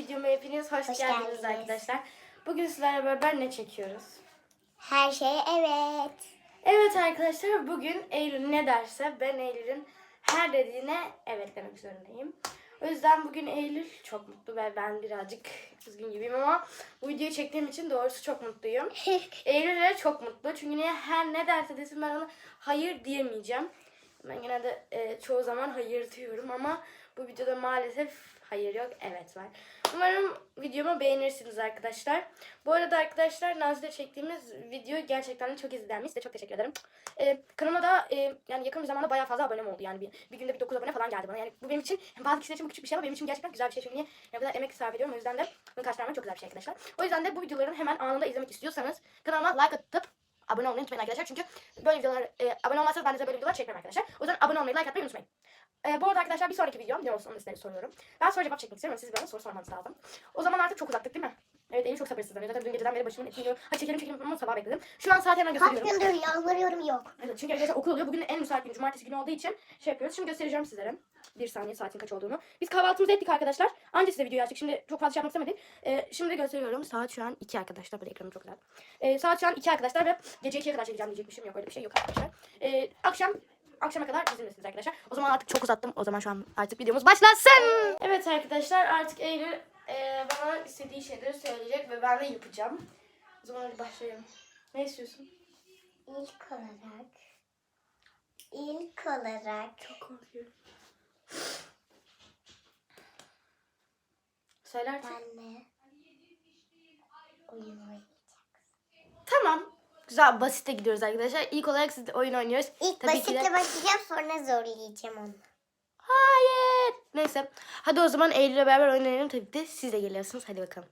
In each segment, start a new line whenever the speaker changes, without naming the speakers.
videoma hepiniz hoş,
Hoş
geldiniz,
geldiniz.
arkadaşlar. Bugün sizlerle beraber ne çekiyoruz?
Her şey evet.
Evet arkadaşlar bugün Eylül ne derse ben Eylül'ün her dediğine evet demek zorundayım. O yüzden bugün Eylül çok mutlu ve ben birazcık üzgün gibiyim ama bu videoyu çektiğim için doğrusu çok mutluyum. Eylül de çok mutlu çünkü niye her ne derse desin ben ona hayır diyemeyeceğim. Ben genelde e, çoğu zaman hayır diyorum ama bu videoda maalesef hayır yok evet var. Umarım videomu beğenirsiniz arkadaşlar. Bu arada arkadaşlar Nazlı'da çektiğimiz video gerçekten de çok izlenmiş. Size çok teşekkür ederim. E, kanalıma da e, yani yakın bir zamanda bayağı fazla abonem oldu. Yani bir, bir günde bir 9 abone falan geldi bana. Yani bu benim için bazı kişiler için küçük bir şey ama benim için gerçekten güzel bir şey. Çünkü niye ne kadar emek sarf ediyorum. O yüzden de bunu karşılamak çok güzel bir şey arkadaşlar. O yüzden de bu videoların hemen anında izlemek istiyorsanız kanalıma like atıp abone olmayı unutmayın arkadaşlar. Çünkü böyle videolar e, abone olmazsanız ben de böyle videolar çekmem arkadaşlar. O yüzden abone olmayı, like atmayı unutmayın. E, bu arada arkadaşlar bir sonraki videom ne olsun onu soruyorum. Ben soru cevap çekmek istiyorum siz bana soru sormanız lazım. O zaman artık çok uzattık değil mi? Evet Eylül çok sabırsızlanıyor. Zaten dün geceden beri başımın etini yiyor. Ha çekelim çekelim ama sabah bekledim. Şu an saat hemen
Kaç
gösteriyorum.
gündür yalvarıyorum yok.
Evet, çünkü arkadaşlar okul oluyor. Bugün en müsait gün cumartesi günü olduğu için şey yapıyoruz. Şimdi göstereceğim sizlere. Bir saniye saatin kaç olduğunu. Biz kahvaltımızı ettik arkadaşlar. Anca size videoyu açtık. Şimdi çok fazla şey yapmak istemedik. Ee, şimdi gösteriyorum. Saat şu an 2 arkadaşlar. Böyle ekranım çok güzel. Ee, saat şu an 2 arkadaşlar ve gece 2'ye kadar çekeceğim diyecek bir şeyim yok. Öyle bir şey yok arkadaşlar. Ee, akşam akşama kadar bizimlesiniz arkadaşlar. O zaman artık çok uzattım. O zaman şu an artık videomuz başlasın. Evet arkadaşlar artık Eylül e, bana istediği şeyleri söyleyecek ve ben de yapacağım. O zaman hadi başlayalım. Ne istiyorsun?
İlk olarak. İlk olarak.
Çok korkuyorum. Söyle artık.
Benle. Oyun oynayacağım.
Tamam. Güzel basite gidiyoruz arkadaşlar. İlk olarak siz de oyun oynuyoruz.
İlk
Tabii ki
basitle
de-
başlayacağım sonra zorlayacağım onu.
Hayır. Neyse. Hadi o zaman Eylül'le beraber oynayalım. Tabii ki de siz de geliyorsunuz. Hadi bakalım.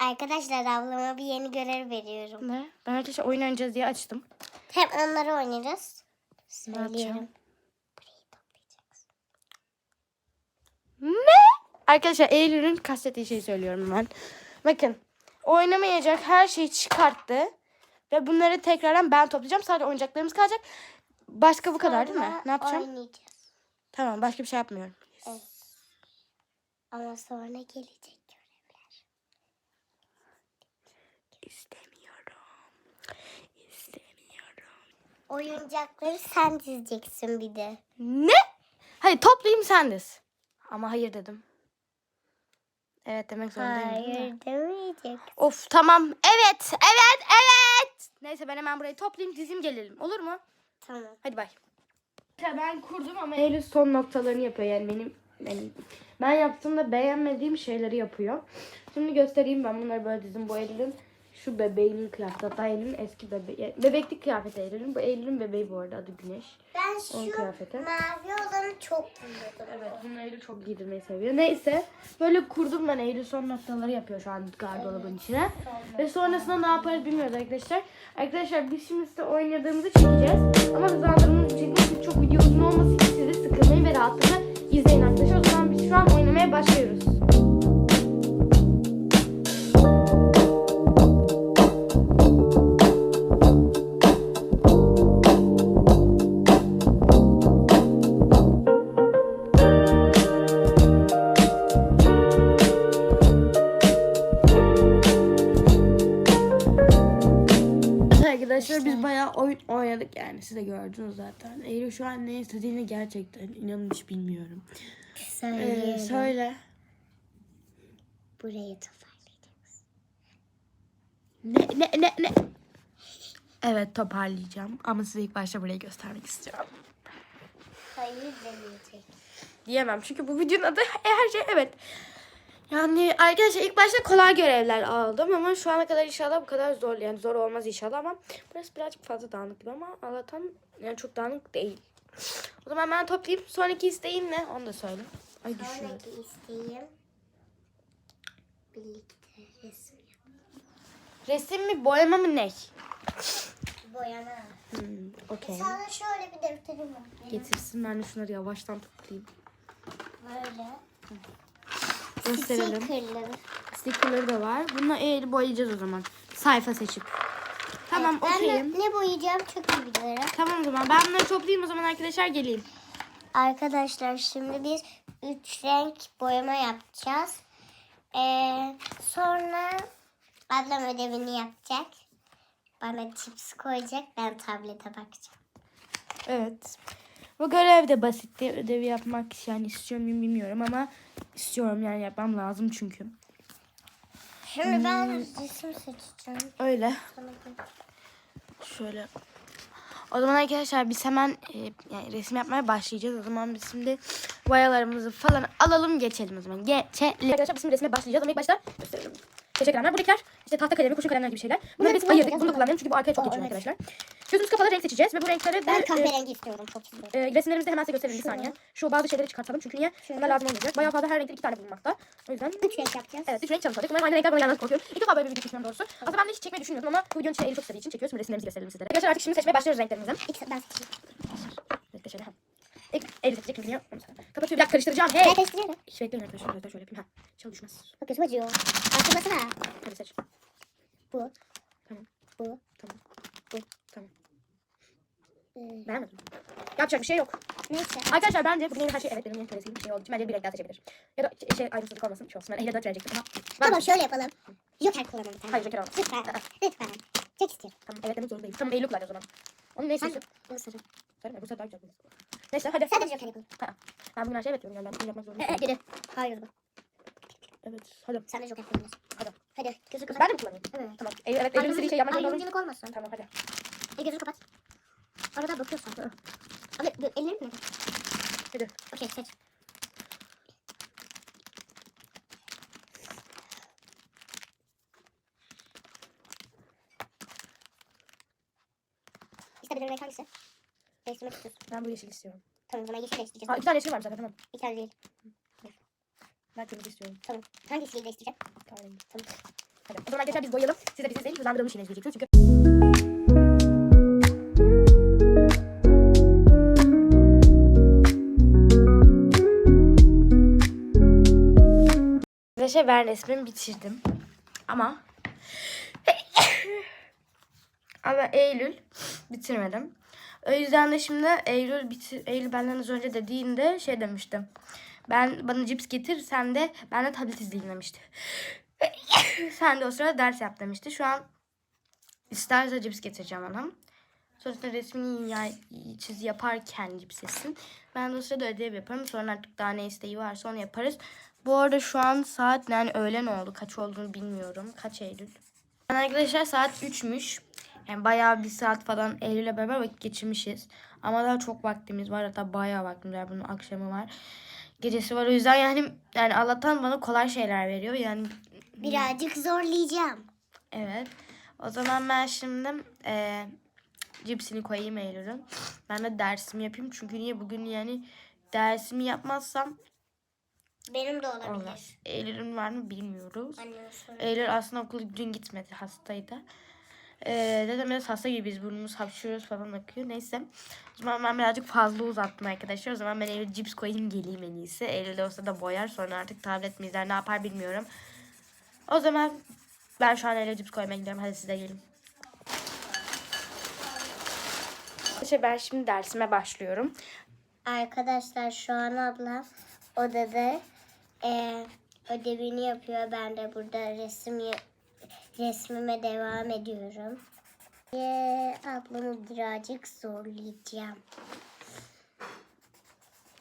Arkadaşlar ablama bir yeni görev veriyorum.
Ne? Ben arkadaşlar oyun oynayacağız diye açtım.
Hem onları oynarız.
Ne yapacağım?
Söyleyelim. Burayı toplayacaksın.
Ne? Arkadaşlar Eylül'ün kastettiği şeyi söylüyorum ben. Bakın. Oynamayacak her şeyi çıkarttı. Ve bunları tekrardan ben toplayacağım. Sadece oyuncaklarımız kalacak. Başka bu kadar değil mi?
Sonra
Ne yapacağım?
Oynayacağız.
Tamam başka bir şey yapmıyorum.
Evet. Ama sonra gelecek görevler.
İstemiyorum. İstemiyorum.
Oyuncakları sen dizeceksin bir de.
Ne? Hadi toplayayım sen diz. Ama hayır dedim. Evet demek zorundayım?
Hayır demeyecek.
Of tamam. Evet, evet, evet. Neyse ben hemen burayı toplayayım dizim gelelim. Olur mu?
Tamam.
Hadi bay. Ben kurdum ama Eylül son noktalarını yapıyor yani benim benim ben yaptığımda beğenmediğim şeyleri yapıyor. Şimdi göstereyim ben bunları böyle dizim Eylül'ün şu bebeğinin kıyafeti hatta Eylül'ün eski bebeği bebeklik kıyafeti Eylül'ün bu Eylül'ün bebeği bu arada adı Güneş.
Ben
Onun
şu
kıyafeti.
mavi olanı çok buluyordum.
Evet bunu Eylül çok giydirmeyi seviyor. Neyse böyle kurdum ben Eylül son noktaları yapıyor şu an gardırobun içine. Ve sonrasında ne yaparız bilmiyoruz arkadaşlar. Arkadaşlar biz şimdi size oynadığımızı çekeceğiz. Ama hızlandırmamızı çekmek için çok video uzun olması için siz de sıkılmayın ve rahatlıkla izleyin arkadaşlar. O zaman biz şu an oynamaya başlıyoruz. Arkadaşlar biz bayağı oyun oynadık yani siz de gördünüz zaten. Eylül şu an ne istediğini gerçekten inanın hiç bilmiyorum. Ee, söyle.
Burayı toparlayacağız.
Ne ne ne ne? Evet toparlayacağım ama size ilk başta burayı göstermek istiyorum.
Hayır demeyecek.
Diyemem çünkü bu videonun adı her şey evet. Yani arkadaşlar ilk başta kolay görevler aldım ama şu ana kadar inşallah bu kadar zor yani zor olmaz inşallah ama burası birazcık fazla dağınık gibi ama Allah'tan yani çok dağınık değil. O zaman ben toplayayım. Sonraki isteğin ne? Onu da söyle. Ay düşüyor.
Sonraki isteğim birlikte resim.
Resim mi boyama mı ne?
Boyama.
Hmm, Okey.
Sana şöyle bir defterim var.
Getirsin ben de şunları yavaştan toplayayım.
Böyle.
Gösterelim.
Stickerları.
Stickerları da var. Bununla el boyayacağız o zaman. Sayfa seçip. Tamam
Ben
okeyim.
ne boyayacağım çok iyi biliyorum.
Tamam o zaman. Ben bunları toplayayım o zaman arkadaşlar geleyim.
Arkadaşlar şimdi biz üç renk boyama yapacağız. Ee, sonra ablam ödevini yapacak. Bana chips koyacak. Ben tablete bakacağım.
Evet. Bu görev de basitti. Ödevi yapmak yani istiyor muyum bilmiyorum ama istiyorum yani yapmam lazım çünkü.
Şimdi ben resim seçeceğim.
Öyle.
Sana bir-
Şöyle. O zaman arkadaşlar biz hemen e, yani resim yapmaya başlayacağız. O zaman biz şimdi boyalarımızı falan alalım geçelim o zaman. Geçelim. Arkadaşlar biz şimdi resme başlayacağız ama ilk başta gösteriyorum. Teşekkür kalemler. Buradakiler işte tahta kalemi, kurşun kalemler gibi şeyler. Bunları biz ayırdık. Bunu kullanmayalım çünkü bu arkaya çok geçiyor arkadaşlar. Gözümüz kapalı renk seçeceğiz ve bu renkleri
Ben
e,
kahverengi istiyorum. Çok istiyorum.
e, resimlerimizde hemen size gösterelim bir saniye. Şu bazı şeyleri çıkartalım çünkü niye?
Şunu.
Bunlar lazım olmayacak. Bayağı fazla her renkte iki tane bulunmakta. O yüzden
Üç renk yapacağız.
Evet, üç renk çalışacak. Umarım aynı renkler boyayanlar korkuyorum. İlk defa böyle bir video çekiyorum doğrusu. Aslında ben de hiç çekmeyi düşünmüyordum ama bu videonun içine Eylül çok istediği için çekiyoruz. Şimdi resimlerimizi gösterelim sizlere. Arkadaşlar artık şimdi seçmeye başlıyoruz renklerimizi.
İlk ben seçeyim.
Evet, şöyle. ha. İlk Eylül seçecek sana. Kapatıyor bir dakika karıştıracağım. Hey!
Ben karıştırıyorum.
Hiç bekliyorum arkadaşlar. Zaten şöyle yapayım. Ha. Çal düşmez.
Bak gözüm acıyor. Açılmasana.
Hadi seç.
Bu.
Tamam.
Bu.
Tamam.
Bu.
Tamam.
Ee,
Beğenmedim. Yapacak bir şey yok.
neyse.
Arkadaşlar bence bugün her şey evet benim yeni kölesiyim bir şey olduğu için bence bir renk daha seçebilir. Ya da şey ayrımsızlık olmasın. Şey olsun. Ben Eylül'e 4 verecektim ama. Ben
Tamam şöyle yapalım. Joker kullanalım bir tane.
Hayır, Joker olmaz.
Lütfen. Lütfen. Çok istiyorum.
Tamam evet demek zorundayım. Tamam Eylül kullanacağız o zaman. Onun neyse.
Hangi? Bu sarı.
Söyle mi? Bu sefer daha güzel. Neyse hadi.
Sen de bir Joker yapalım.
Ha. Ben bugün her şeyi evet diyorum. Yani ben bugün yapmak
Ee,
zorundayım.
e, geri. Hayır bu.
Evet. Hadi.
Sen de Joker kullanıyorsun.
Hadi.
Hadi. Kapat.
Ben de mi kullanayım?
Evet.
Tamam. Eylül, evet Eylül'ün istediği şey yapmak zorunda
Ayrımcılık olmasın.
Tamam hadi.
E gözünü kapat. Arada bakıyorsun. Abi bu ellerim mi?
Hadi.
Okey seç. İstediğin renk hangisi? Değiştirmek istiyorsun.
Ben bu yeşil istiyorum.
Tamam o zaman yeşil değiştireceğiz.
Aa, iki tane yeşil var zaten tamam.
İki tane değil.
Ben kırmızı istiyorum.
Tamam. Hangisiyle değiştireceğim?
Kahverengi.
Tamam.
Hadi. O zaman arkadaşlar biz boyayalım. Siz de bizi izleyin. Hızlandırılmış yine izleyeceksiniz. Çünkü Arkadaşlar ben resmimi bitirdim. Ama ama Eylül bitirmedim. O yüzden de şimdi Eylül bitir Eylül benden az önce dediğinde şey demiştim. Ben bana cips getir sen de ben de tablet izleyeyim demişti. sen de o sırada ders yap demişti. Şu an isterse cips getireceğim ona. Sonrasında resmini ya, çiz yaparken cips yesin. Ben de o sırada ödev yaparım. Sonra artık daha ne isteği varsa onu yaparız. Bu arada şu an saat yani öğlen oldu. Kaç olduğunu bilmiyorum. Kaç Eylül? Yani arkadaşlar saat 3'müş. Yani bayağı bir saat falan Eylül'le beraber vakit geçirmişiz. Ama daha çok vaktimiz var. Hatta bayağı vaktimiz var. Bunun akşamı var. Gecesi var. O yüzden yani yani Allah'tan bana kolay şeyler veriyor. Yani
Birazcık zorlayacağım.
evet. O zaman ben şimdi eee cipsini koyayım Eylül'ün. Ben de dersimi yapayım. Çünkü niye bugün yani dersimi yapmazsam
Benim de olabilir.
olmaz. Eylül'ün var mı bilmiyoruz. Eylül aslında okula dün gitmedi hastaydı. Ee, dedim biraz hasta gibiyiz burnumuz hapşırıyoruz falan akıyor. Neyse. O zaman ben birazcık fazla uzattım arkadaşlar. O zaman ben Eylül cips koyayım geleyim en iyisi. Eylül de olsa da boyar. Sonra artık tablet mi izler ne yapar bilmiyorum. O zaman ben şu an Eylül cips koymaya gidiyorum. Hadi siz de gelin. Arkadaşlar ben şimdi dersime başlıyorum.
Arkadaşlar şu an ablam odada eee, ödevini yapıyor. Ben de burada resim resmime devam ediyorum. Ve ablamı birazcık zorlayacağım.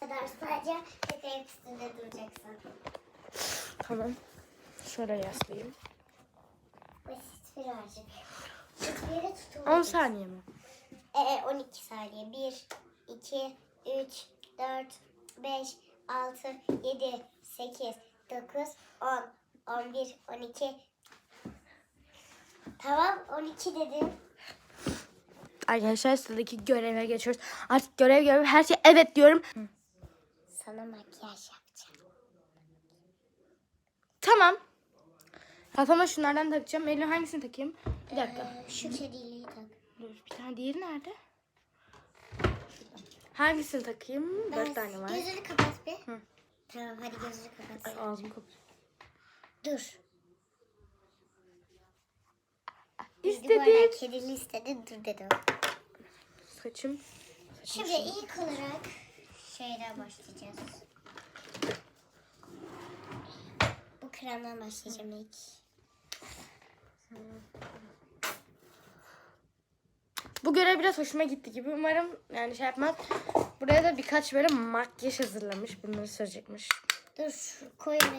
kadar sadece tek ayak üstünde duracaksın.
Tamam. Şöyle yaslayayım.
Basit birazcık. Hiçbir yere
10
tutulmayacak.
saniye mi?
Ee, 12 saniye. 1, 2, 3, 4, 5, 6, 7, 8, 9, 10, 11, 12. Tamam 12 dedim.
Arkadaşlar sıradaki göreve geçiyoruz. Artık görev görev her şey evet diyorum.
Sana makyaj yapacağım.
Tamam. Kafama şunlardan takacağım. Eylül hangisini takayım? Bir dakika.
Ee, şu kediliği tak.
Dur bir tane diğeri nerede? Hangisini takayım? Dört tane var.
Gözünü kapat bir. Tamam hadi gözünü kapat.
Ay ağzım kokuyor.
Dur.
İstedim.
kedili istedi dur dedi.
Saçım.
Şimdi ilk olarak şeyden başlayacağız. Bu kremden başlayacağım ilk.
Bu görev biraz hoşuma gitti gibi. Umarım yani şey yapmaz. Buraya da birkaç böyle makyaj hazırlamış. Bunları sürecekmiş.
Dur şu koyayım.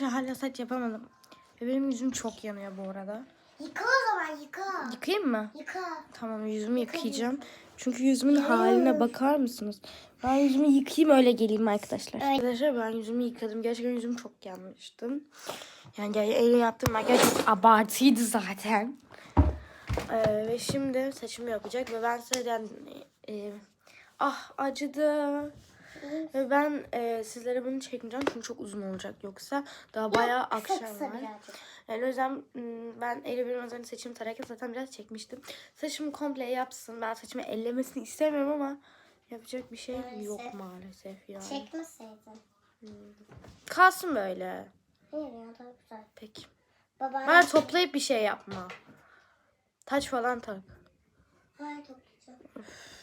Hala saç yapamadım. Ve benim yüzüm çok yanıyor bu arada.
Yıka o zaman yıka.
Yıkayayım mı?
Yıka.
Tamam yüzümü yıkayacağım. Çünkü yüzümün haline bakar mısınız? Ben yüzümü yıkayayım öyle geleyim arkadaşlar.
Evet.
Arkadaşlar ben yüzümü yıkadım. Gerçekten yüzüm çok yanmıştı. Yani elle yaptığım makyaj çok abartıydı zaten. Ee, ve şimdi saçımı yapacak ve ben sizden e, ah acıdı. Ve ben e, sizlere bunu çekmeyeceğim çünkü çok uzun olacak yoksa daha bayağı akşam var. Yani o yüzden ben Eylül benim önce saçımı tararken zaten biraz çekmiştim. Saçımı komple yapsın. Ben saçımı ellemesini istemiyorum ama yapacak bir şey
Maalesef.
yok maalesef yani.
Çekmeseydin.
Kalsın böyle.
Hayır ya daha güzel.
Peki.
Babaanne.
Bana toplayıp bir şey yapma. Taç falan tak.
Hayır toplayacağım.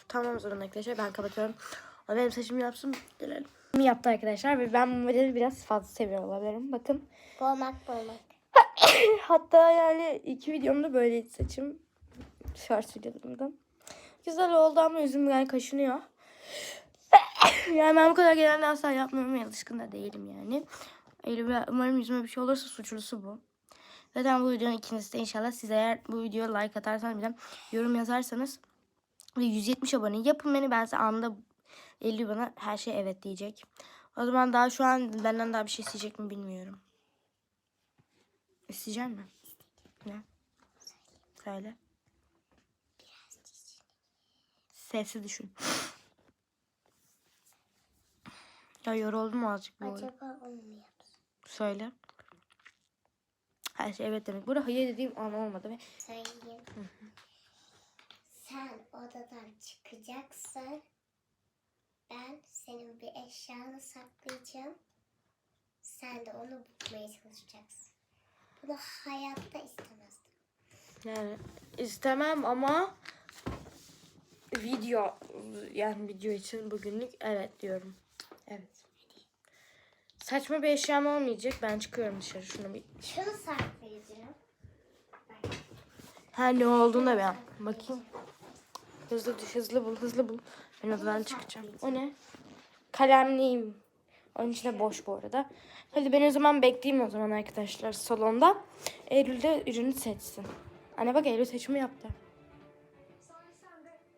Tamam o zaman arkadaşlar ben kapatıyorum. O benim saçımı yapsın. Gelelim. Yaptı arkadaşlar ve ben modeli biraz fazla seviyor olabilirim. Bakın.
Boğmak boğmak.
Hatta yani iki videomda böyleydi saçım. Short videolarımda. Güzel oldu ama yüzüm yani kaşınıyor. yani ben bu kadar genelde asla yapmamaya alışkın da değilim yani. Eylül, umarım yüzüme bir şey olursa suçlusu bu. Zaten bu videonun ikincisi de inşallah siz eğer bu videoya like atarsanız bir de yorum yazarsanız ve 170 abone yapın beni ben size anında Eylül bana her şey evet diyecek. O zaman daha şu an benden daha bir şey isteyecek mi bilmiyorum. İsteyecek mi? Ne? Söyle. Sessiz düşün. Ya yoruldum azıcık bu.
Acaba onu mu yapsın?
Söyle. Her şey evet demek. Burada hayır dediğim an olmadı ve
Söyleyeyim. Sen odadan çıkacaksın. Ben senin bir eşyanı saklayacağım. Sen de onu bulmaya çalışacaksın. Bunu hayatta istemezdim.
yani istemem ama video yani video için bugünlük evet diyorum. Evet. Saçma bir eşyam olmayacak. Ben çıkıyorum dışarı şunu bir.
Şunu saklayacağım.
Ha ne olduğunu da ben bakayım. Hızlı düş, hızlı bul, hızlı bul. Ben odadan çıkacağım. O ne? Kalemliyim. Onun içinde boş bu arada. Hadi ben o zaman bekleyeyim o zaman arkadaşlar salonda. Eylül de ürünü seçsin. Anne bak Eylül seçimi yaptı.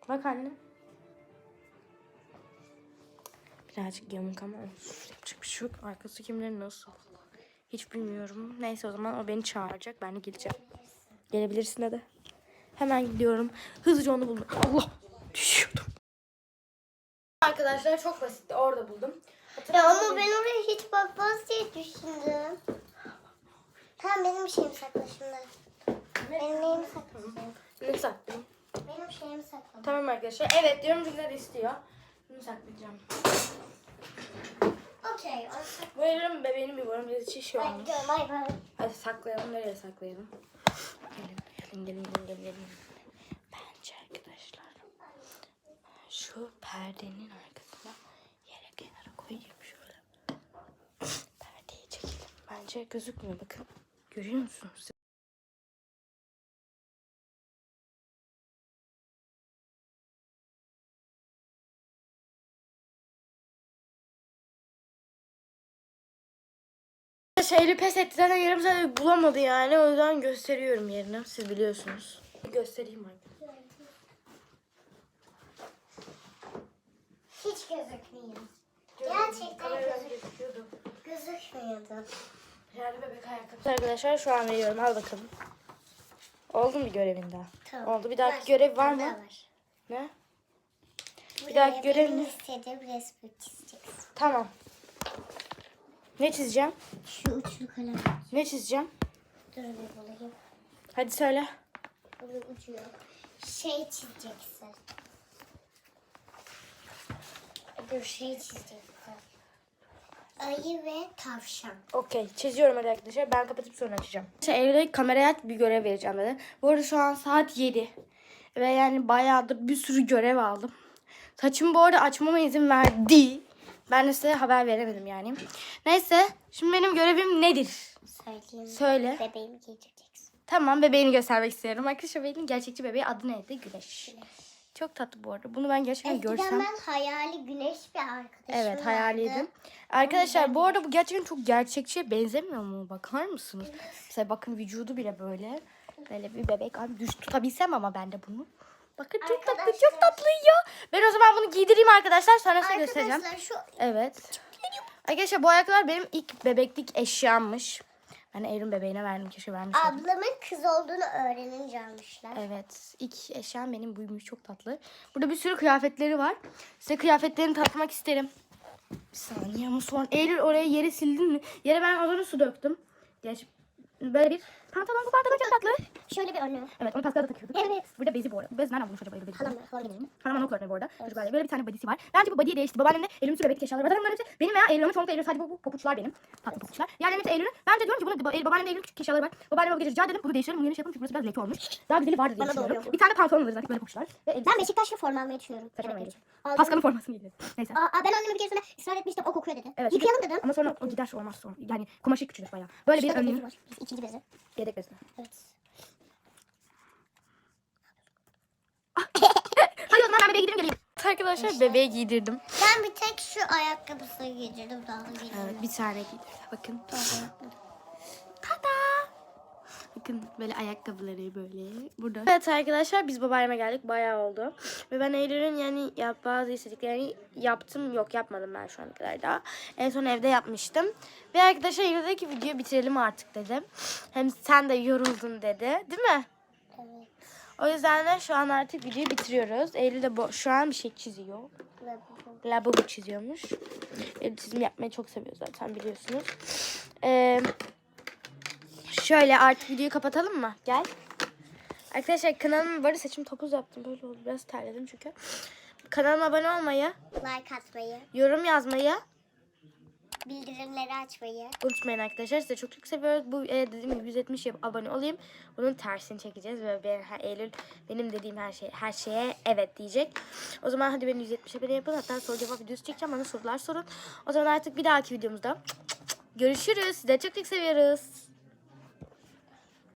Bak anne. Birazcık yamuk ama yapacak bir şey yok. Arkası kimlerin nasıl? Hiç bilmiyorum. Neyse o zaman o beni çağıracak. Ben de geleceğim. Gelebilirsin hadi. Hemen gidiyorum. Hızlıca onu buldum. Allah düşüyordum. Arkadaşlar çok basitti. Orada buldum.
Ya ama ben oraya hiç bakmaz diye düşündüm. Tamam benim şeyimi sakla şimdi. Benim neyimi sakla şimdi?
Ne saklayayım?
Benim şeyimi sakla.
Tamam arkadaşlar. Evet diyorum de istiyor. Bunu saklayacağım.
Okey. onu sak-
Bu elim bebeğinin bir varım. İçi şey
Ben gidiyorum. Bay bay.
Hadi saklayalım. Nereye saklayalım? Gelin, gelin, gelin, gelin, gelin. Bence arkadaşlar şu perdenin kenara koyayım şöyle. Perdeyi çekelim. Bence gözükmüyor bakın. Görüyor musunuz? Şeyli pes etti zaten yarım saat bulamadı yani o yüzden gösteriyorum yerini siz biliyorsunuz. Göstereyim arkadaşlar.
Hiç gözükmüyor. Gerçekten
gözüküyordu.
gözükmüyordu.
Yani bebek ayakkabısı. Arkadaşlar şu an veriyorum al bakalım. Oldu mu görevin daha?
Tamam.
Oldu bir dahaki görev var mı?
Var.
Ne?
Buraya
dahaki görev ne?
istediğim resmi çizeceksin.
Tamam. Ne çizeceğim?
Şu uçlu kalem.
Ne çizeceğim?
Dur bir bulayım.
Hadi söyle.
Bunun ucu. Şey çizeceksin. Dur şey çizeceksin. Ayı ve tavşan.
Okey çiziyorum hadi arkadaşlar. Ben kapatıp sonra açacağım. İşte Eylül'e kameraya aç bir görev vereceğim dedi. Bu arada şu an saat 7. Ve yani bayağıdır bir sürü görev aldım. Saçımı bu arada açmama izin verdi. Ben de size haber veremedim yani. Neyse şimdi benim görevim nedir?
Söyleyeyim.
Söyle.
Bebeğimi giydireceksin.
Tamam bebeğini göstermek istiyorum. Arkadaşlar bebeğin gerçekçi bebeği adı neydi? Güneş. Çok tatlı bu arada. Bunu ben gerçekten
Eskiden
görsem.
ben hayali güneş bir arkadaşım
Evet
vardı.
hayaliydim. Arkadaşlar bu arada bu gerçekten çok gerçekçiye benzemiyor mu? Bakar mısınız? Mesela bakın vücudu bile böyle. Böyle bir bebek. Abi düz tutabilsem ama ben de bunu. Bakın çok tatlı
Arkadaşlar-
çok tatlı ya. Ben o zaman bunu giydireyim arkadaşlar. Sonra size göstereceğim.
Arkadaşlar şu
Evet. Arkadaşlar bu ayakkabılar benim ilk bebeklik eşyammış. Ben Eylül bebeğine verdim. Keşke vermiştim.
ablamın kız olduğunu öğrenince almışlar.
Evet. ilk eşyam benim buymuş. Çok tatlı. Burada bir sürü kıyafetleri var. Size kıyafetlerini tatmak isterim. Bir saniye ama sonra Eylül oraya yere sildin mi? Yere ben az önce su döktüm. Geç. Böyle bir pantolon bu pantolon çok tatlı.
Şöyle bir önlüğü.
Evet onu Pascal'da takıyorduk.
Evet.
Burada bezi bu arada. Bez nereden bulmuş acaba Eylül bezi?
Halam- halam benim.
Halam anaokul öğretmeni bu arada. Çocuklarla. Böyle bir tane body'si var. Bence bu body'yi değişti. Babaannemde Eylül'ün sürü bebek eşyaları bunların hepsi benim veya Eylül'ün çoğunlukla Eylül sadece bu, bu papuçlar benim. Tatlı papuçlar. Yani hepsi Eylül'ün. Bence diyorum ki bunu Eylül, babaannemde Eylül'ün küçük eşyaları var. Babaanneme bu gece rica edelim bunu değiştirelim. Bunu yeni şey yapalım çünkü burası biraz leke olmuş. Daha güzeli vardı diye
Bana
düşünüyorum. Bir tane pantolon alırız artık böyle papuçlar.
Ben Beşiktaşlı forma almayı düşünüyorum.
Pascal'ın formasını giyeceğiz. Neyse.
Aa, ben anneme bir keresinde ısrar etmiştim o kokuyor dedi.
Evet.
Yıkayalım dedim.
Ama sonra o gider olmaz sonra. Yani kumaşı küçülür bayağı. Böyle bir
Şurada bezi
önlüğü.
var. İkinci bezi.
Yedek bezi.
Evet.
Hadi o zaman ben bebeğe gideyim geleyim. Arkadaşlar bebeğe giydirdim.
Ben bir tek şu ayakkabısını giydirdim daha da giydirdim.
Evet bir tane giydirdim. Bakın. Tada! Bakın böyle ayakkabıları böyle burada. Evet arkadaşlar biz babaanneme geldik. Bayağı oldu. Ve ben Eylül'ün yani yap, bazı istediklerini yaptım. Yok yapmadım ben şu ana kadar daha. En son evde yapmıştım. Ve arkadaşlar Eylül dedi ki videoyu bitirelim artık dedi. Hem sen de yoruldun dedi. Değil mi?
Evet.
O yüzden de şu an artık videoyu bitiriyoruz. Eylül de şu an bir şey çiziyor.
Ve bu-
Labubu çiziyormuş. Eylül çizim yapmayı çok seviyor zaten biliyorsunuz. Ee, şöyle artık videoyu kapatalım mı? Gel. Arkadaşlar kanalıma böyle saçım topuz yaptım. Böyle oldu. Biraz terledim çünkü. Kanalıma abone olmayı,
Like atmayı,
yorum yazmayı
bildirimleri açmayı.
unutmayın arkadaşlar. Sizi çok çok seviyoruz. Bu e, dediğim gibi 170 yap abone olayım. Bunun tersini çekeceğiz ve ben, ha, Eylül benim dediğim her şey her şeye evet diyecek. O zaman hadi beni 170 abone yapın. Hatta soru cevap videosu çekeceğim. Bana sorular sorun. O zaman artık bir dahaki videomuzda görüşürüz. Sizi de çok çok seviyoruz.